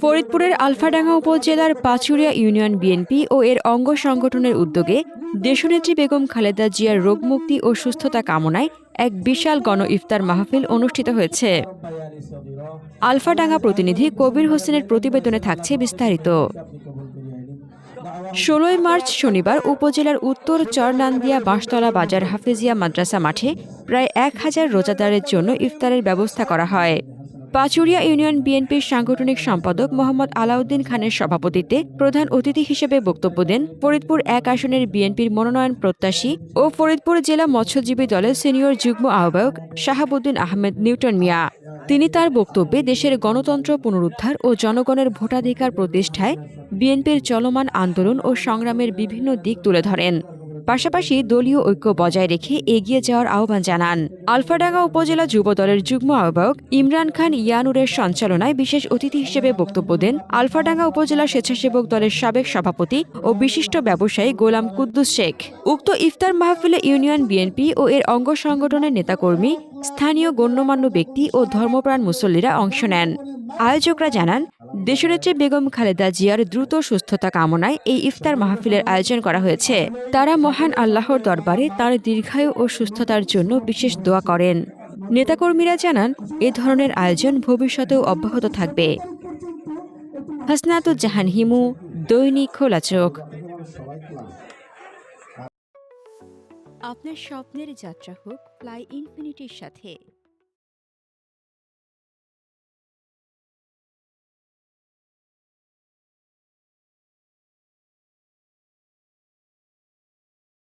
ফরিদপুরের আলফাডাঙ্গা উপজেলার Pachuria union BNP ও এর অঙ্গ সংগঠনের উদ্যোগে দেশনেত্রী বেগম খালেদা জিয়ার রোগমুক্তি ও সুস্থতা কামনায় এক বিশাল গণ ইফতার মাহফিল অনুষ্ঠিত হয়েছে। আলফাডাঙ্গা প্রতিনিধি কবির হোসেনের প্রতিবেদনে থাকছে বিস্তারিত। ষোলোই মার্চ শনিবার উপজেলার উত্তর চরনান্দিয়া বাঁশতলা বাজার হাফেজিয়া মাদ্রাসা মাঠে প্রায় এক হাজার রোজাদারের জন্য ইফতারের ব্যবস্থা করা হয়। পাচুরিয়া ইউনিয়ন বিএনপির সাংগঠনিক সম্পাদক মোহাম্মদ আলাউদ্দিন খানের সভাপতিত্বে প্রধান অতিথি হিসেবে বক্তব্য দেন ফরিদপুর এক আসনের বিএনপির মনোনয়ন প্রত্যাশী ও ফরিদপুর জেলা মৎস্যজীবী দলের সিনিয়র যুগ্ম আহ্বায়ক শাহাবুদ্দিন আহমেদ নিউটন মিয়া। তিনি তার বক্তব্যে দেশের গণতন্ত্র পুনরুদ্ধার ও জনগণের ভোটাধিকার প্রতিষ্ঠায় বিএনপির চলমান আন্দোলন ও সংগ্রামের বিভিন্ন দিক তুলে ধরেন। পাশাপাশি দলীয় ঐক্য বজায় রেখে এগিয়ে যাওয়ার আহ্বান জানান। আলফাডাঙ্গা উপজেলা যুব দলের যুগ্ম আহ্বায়ক ইমরান খান ইয়ানুরের সঞ্চালনায় বিশেষ অতিথি হিসেবে বক্তব্য দেন আলফাডাঙ্গা উপজেলা স্বেচ্ছাসেবক দলের সাবেক সভাপতি ও বিশিষ্ট ব্যবসায়ী গোলাম কুদ্দুস শেখ। উক্ত ইফতার মাহফিলে ইউনিয়ন বিএনপি ও এর অঙ্গ সংগঠনের নেতাকর্মী, স্থানীয় গণ্যমান্য ব্যক্তি ও ধর্মপ্রাণ মুসল্লিরা অংশ নেন। আয়োজকরা জানান, দেশনেত্রী বেগম খালেদা জিয়ার দ্রুত সুস্থতা কামনায় এই ইফতার মাহফিলের আয়োজন করা হয়েছে। তারা মহান আল্লাহর দরবারে তার দীর্ঘায়ু ও সুস্থতার জন্য বিশেষ দোয়া করেন। নেতাকর্মীরা জানান, এ ধরনের আয়োজন ভবিষ্যতেও অব্যাহত থাকবে। হাসনাতুজ্জাহান হিমু, দৈনিক খোলা চোখ। আপনার স্বপ্নের যাত্রা হোক, ফ্লাই ইনফিনিটির সাথে।